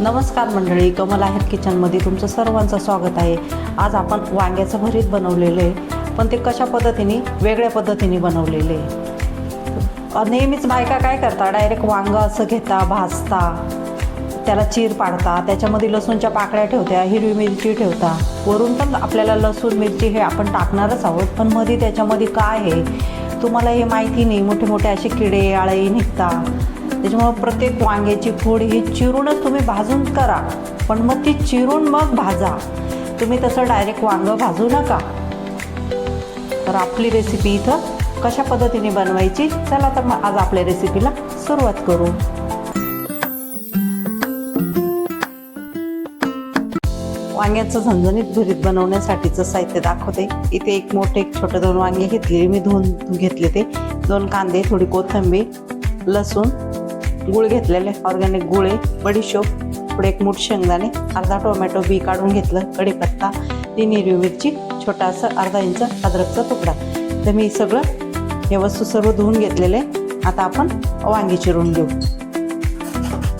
नमस्कार मंडळी कमल आहेत किचनमध्ये. तुमचं सर्वांचं स्वागत आहे. आज आपण वांग्याचं भरीत बनवलेलं आहे पण ते कशा पद्धतीने वेगळ्या पद्धतीने बनवलेले आहे. नेहमीच बायका काय करता डायरेक्ट वांगं असं घेता भाजता त्याला चीर पाडता त्याच्यामध्ये लसूणच्या पाकळ्या ठेवत्या हिरवी मिरची ठेवता. वरून पण आपल्याला लसूण मिरची हे आपण टाकणारच आहोत पण मध्ये त्याच्यामध्ये काय आहे तुम्हाला हे माहिती नाही. मोठे मोठे असे किडे आळई निघता त्याच्यामुळं प्रत्येक वांग्याची फोड ही चिरूनच तुम्ही भाजून करा. पण मग ती चिरून मग भाजा. तुम्ही तसं डायरेक्ट वांगं भाजू नका. तर आपली रेसिपी इथं कशा पद्धतीने बनवायची? चला तर मग आज आपल्या रेसिपीला सुरुवात करू. वांग्याचं झणझणीत भरीत बनवण्यासाठीचं साहित्य दाखवते. इथे एक मोठे एक छोटे दोन वांगे घेतले मी धुवून घेतले ते. दोन कांदे थोडी कोथिंबीर लसूण गुळ घेतलेले ऑर्गॅनिक गुळे बडीशोप पुढे एक मूठ शेंगदाणे अर्धा टोमॅटो बी काढून घेतलं कढीपत्ता तीन हिरवी मिरची छोटासा अर्धा इंच अद्रकचा तुकडा. तर मी सगळं हे वस्तू सर्व धुवून घेतलेले. आता आपण वांगी चिरून घेऊ.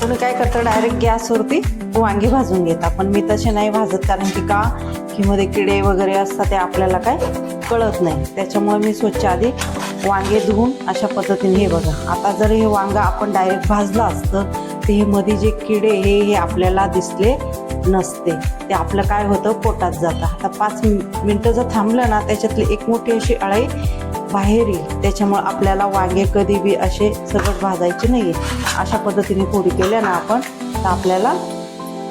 तुम्ही काय करता डायरेक्ट गॅसवरती वांगी भाजून घेता. पण मी तसे नाही भाजत कारण की का? की मध्ये किडे वगैरे असतात ते आपल्याला काय कळत नाही. त्याच्यामुळे मी स्वच्छ आधी वांगे धुवून अशा पद्धतीने हे बघा. आता जर हे वांगा आपण डायरेक्ट भाजलं असतं तर हे मध्ये जे किडे हे हे आपल्याला दिसले नसते. ते आपलं काय होतं? पोटात जातं. आता पाच मिनटं जर थांबलं ना त्याच्यातली एक मोठी अशी अळई बाहेर येईल. त्याच्यामुळे आपल्याला वांगे कधी बी असे सगळं भाजायचे नाही अशा पद्धतीने फोडी केल्या ना आपण तर आपल्याला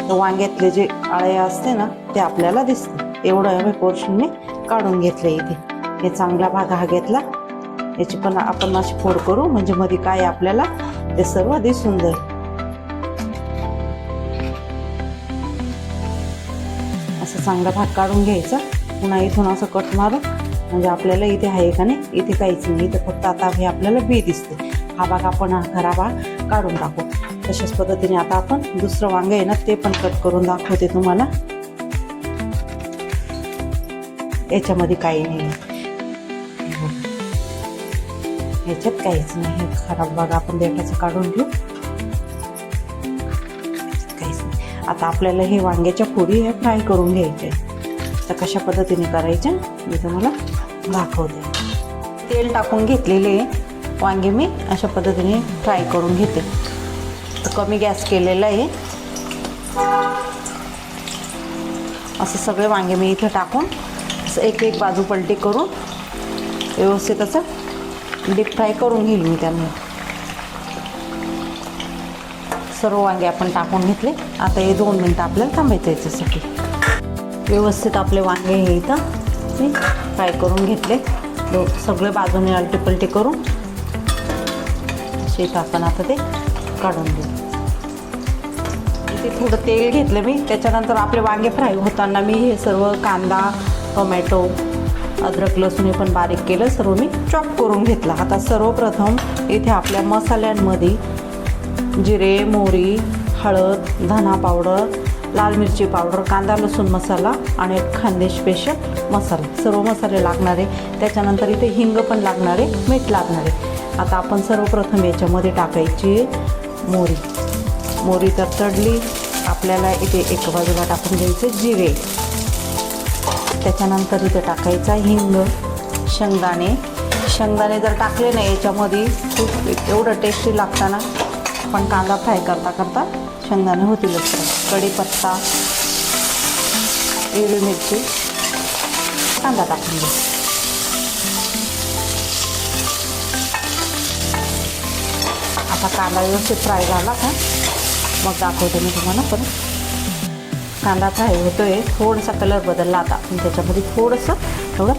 वांग्यातले जे अळे असते ना ते आपल्याला दिसते. एवढं पोर्शनने काढून घेतलं इथे. हे चांगला भाग हा घेतला. याची पण आपण अशी फोड करू. म्हणजे मध्ये काय आपल्याला? ते सर्व दिसून जाईल. असं चांगला भाग काढून घ्यायचा. पुन्हा इथून असं कट मारून. म्हणजे आपल्याला इथे आहे का नाही? इथे काहीच नाही. इथे फक्त आता हे आपल्याला बी दिसते. हा भाग आपण हा खरा भाग काढून टाकू. तशाच पद्धतीने आता आपण दुसरं वांग आहे ना ते पण कट करून दाखवते तुम्हाला. याच्यामध्ये काही नाही. ह्याच्यात काहीच नाही. खराब भाग आपण देठाचं काढून घेऊ. काहीच नाही. आता आपल्याला हे वांग्याच्या फोडी हे फ्राय करून घ्यायचे. तर कशा पद्धतीने करायच्या मी तुम्हाला दाखवते. तेल टाकून घेतलेले वांगे मी अशा पद्धतीने फ्राय करून घेते. तर कमी गॅस केलेला आहे. असं सगळे वांगे मी इथे टाकून असं एक एक बाजू पलटी करून व्यवस्थित असं म्हणजे डीप फ्राय करून घेईल मी त्यांना. सर्व वांगे आपण टाकून घेतले. आता हे दोन मिनटं आपल्याला थांबायचं याच्यासाठी. व्यवस्थित आपले वांगे हे इथं मी फ्राय करून घेतले. दो सगळे बाजूने अलटी पलटी करून. शेत आपण आता ते काढून घेऊ. इथे थोडं तेल घेतलं मी. त्याच्यानंतर आपले वांगे फ्राय होताना मी हे सर्व कांदा टोमॅटो अद्रक लसूण हे पण बारीक केलं सर्व मी चॉप करून घेतला. आता सर्वप्रथम इथे आपल्या मसाल्यांमध्ये जिरे मोहरी हळद धना पावडर लाल मिरची पावडर कांदा लसूण मसाला आणि एक स्पेशल मसाला. सर्व मसाले लागणारे. त्याच्यानंतर इथे हिंग पण लागणारे मीठ लागणारे. आता आपण सर्वप्रथम याच्यामध्ये टाकायची मोहरी. मोरी तर चढली आपल्याला इथे एक बाजूला टाकून द्यायचं जिरे. त्याच्यानंतर इथे टाकायचा हिंग शेंगदाणे. शेंगदाणे जर टाकले ना याच्यामध्ये खूप एवढं टेस्टी लागतं ना पण कांदा फ्राय करता करता शेंगदाणे होतीलच कढीपत्ता हिरवी मिरची कांदा टाकून घ्या. आता कांदा व्यवस्थित फ्राय झाला का? मग दाखवते मी तुम्हाला पण कांदा फ्राय आहे थोडासा कलर बदलला आता. पण त्याच्यामध्ये थोडंसं थोडं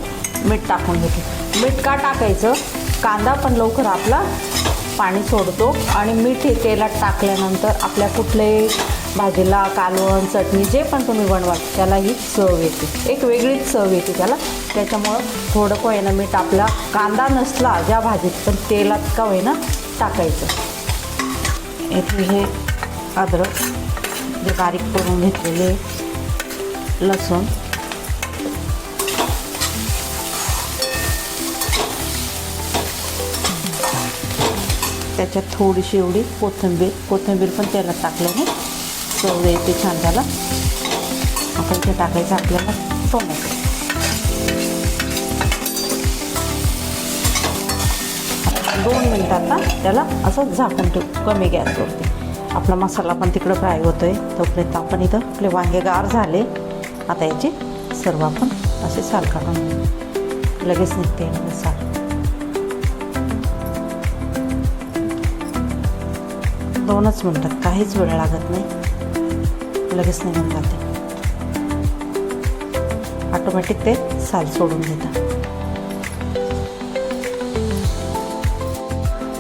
मीठ टाकून घेते. मीठ का टाकायचं? कांदा पण लवकर आपला पाणी सोडतो आणि मीठ हे तेलात टाकल्यानंतर आपल्या कुठल्याही भाजीला कालवण चटणी जे पण तुम्ही बनवाल त्याला ही चव येते. एक वेगळीच चव येते त्याला. त्याच्यामुळं थोडं का होईना मीठ आपला कांदा नसला ज्या भाजीत पण तेलात का होईना टाकायचं. येथे हे अद्रक. जे बारीक करून घेतलेले लसूण. त्याच्यात थोडीशी एवढी कोथिंबीर कोथिंबीर पण तेलात टाकल्याने चव येते छान त्याला आपण ते टाकायचं आपल्याला टोमॅटो. दोन मिनटात ना त्याला असं झाकून ठेवू कमी गॅसवरती आपला मसाला पण तिकडं फ्राय होतो आहे तोपर्यंत आपण इथं आपले वांगे गार झाले. आता याची सर्व आपण असे साल काढून लगेच निघते साल. दोनच मिनटात काहीच वेळ लागत नाही. लगेच निघून जाते. ऑटोमॅटिक ते साल सोडून देतात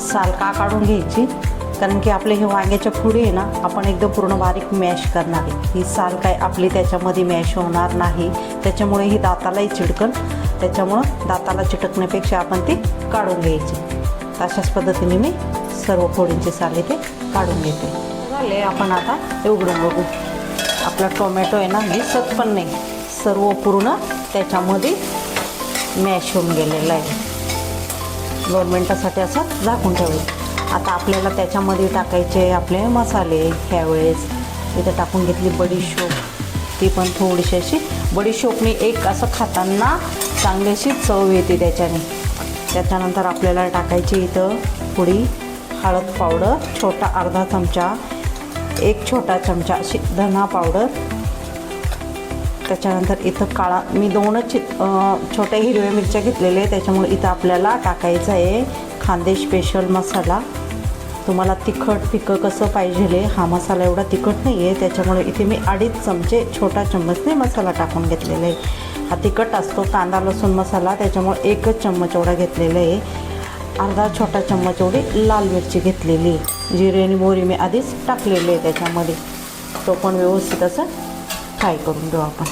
साल का काढून घ्यायची? कारण की आपले हे वांग्याच्या पुढे आहे ना आपण एकदम पूर्ण बारीक मॅश करणार आहे. ही साल काय आपली त्याच्यामध्ये मॅश होणार नाही. त्याच्यामुळे ही दातालाही चिडकन त्याच्यामुळं दाताला चिटकण्यापेक्षा आपण ती काढून घ्यायची. अशाच पद्धतीने मी सर्व फोडींची साल इथे काढून घेते. झाले आपण आता ते उघडून बघू. आपला टोमॅटो आहे ना दिसत पण नाही. सर्व पूर्ण त्याच्यामध्ये मॅश होऊन गेलेलं आहे. दोन मिनटासाठी असं झाकून ठेवलं आता आपल्याला त्याच्यामध्ये टाकायचे आपले मसाले ह्यावेळेस. इथं टाकून घेतली बडीशोप ती पण थोडीशी अशी. बडीशोपनी एक असं खाताना चांगलीशी चव येते त्याच्याने. त्याच्यानंतर आपल्याला टाकायची इथं थोडी हळद पावडर छोटा अर्धा चमचा एक छोटा चमचा अशी धना पावडर. त्याच्यानंतर इथं काळा मी दोनच छोट्या हिरव्या मिरच्या घेतलेल्या आहे त्याच्यामुळे इथं आपल्याला टाकायचं आहे. खांदे स्पेशल मसाला तुम्हाला तिखट फिकं कसं पाहिजे हा मसाला एवढा तिखट नाही आहे त्याच्यामुळे इथे मी अडीच चमचे छोटा चम्मचने मसाला टाकून घेतलेला. आहे हा तिखट असतो कांदा लसूण मसाला. त्याच्यामुळे एकच चम्मच एवढा घेतलेला आहे. अर्धा छोटा चम्मच एवढी लाल मिरची घेतलेली. आहे जिरे आणि मोहरी मी आधीच टाकलेली आहे त्याच्यामध्ये. तो पण व्यवस्थित असं फ्राय करून घेऊ आपण.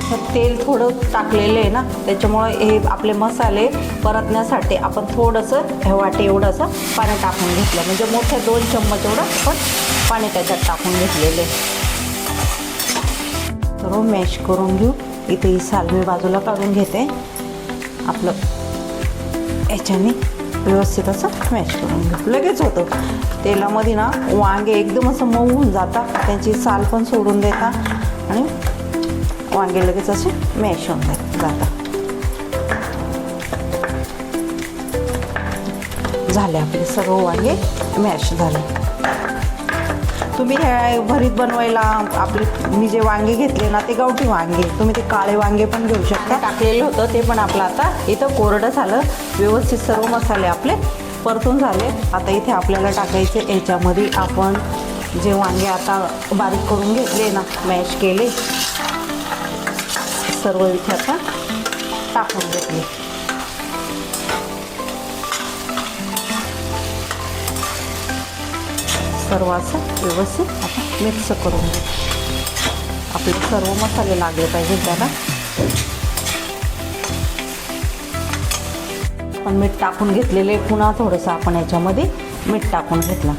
त्याच्यात तेल थोडं टाकलेलं आहे ना त्याच्यामुळे हे आपले मसाले परतण्यासाठी आपण थोडंसं हे वाटे एवढं असं पाणी टाकून घेतलं. म्हणजे मोठ्या दोन चम्मच एवढं आपण पाणी त्याच्यात टाकून घेतलेले सर्व मॅश हो, करून घेऊ. इथे ही साल मी बाजूला काढून घेते. आपलं याच्याने व्यवस्थित असं मॅश करून घेऊ. लगेच होतं. तेलामध्ये ना वांगे एकदम असं मऊ होऊन जातात. त्यांची साल पण सोडून देतात. आणि वांगे लगेच असे मॅश होऊन जाईल जातात झाले आपले सर्व वांगे मॅश झाले. तुम्ही ह्या भरीत बनवायला आपले मी जे वांगे घेतले ना ते गावठी वांगे तुम्ही ते काळे वांगे पण घेऊ शकता. टाकलेलं होतं ते पण आपलं आता इथं कोरडं झालं. व्यवस्थित सर्व मसाले आपले परतून झाले. आता इथे आपल्याला टाकायचे याच्यामध्ये आपण जे वांगे आता बारीक करून घेतले ना मॅश केले सर्व इथे आता टाकून घेतले सर्व असं व्यवस्थित आपण मिक्स करून घेऊ आपले सर्व मसाले लागले पाहिजेत त्याला. आपण मीठ टाकून घेतलेले पुन्हा थोडंसं आपण याच्यामध्ये मीठ टाकून घेतलं.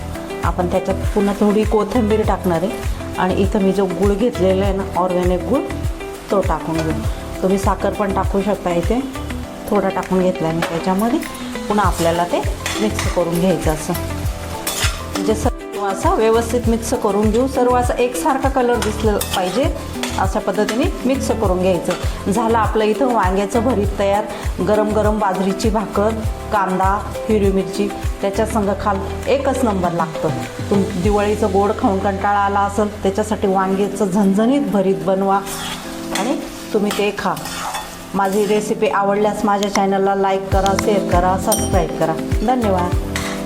आपण त्याच्यात पुन्हा थोडी कोथिंबीर टाकणार आहे. आणि इथं मी जो गूळ घेतलेला आहे ना ऑर्गॅनिक गूळ तो टाकून घेऊ. तुम्ही साखर पण टाकू शकता इथे. थोडा टाकून घेतला आहे मी त्याच्यामध्ये. पुन्हा आपल्याला ते मिक्स करून घ्यायचं असं. म्हणजे सर्व असं व्यवस्थित मिक्स करून घेऊ. सर्व असं एकसारखा कलर दिसलं पाहिजे. अशा पद्धतीने मिक्स करून घ्यायचं. झालं आपलं इथं वांग्याचं भरीत तयार. गरम गरम बाजरीची भाकर कांदा हिरवी मिरची. त्याच्या संग खाल एकच नंबर लागतं. तुम दिवाळीचं गोड खाऊन कंटाळा आला असेल त्याच्यासाठी वांग्याचं झणझणीत भरीत बनवा. आणि तुम्ही ते खा. माझी रेसिपी आवडल्यास माझ्या चॅनलला लाईक करा शेअर करा सबस्क्राईब करा. धन्यवाद.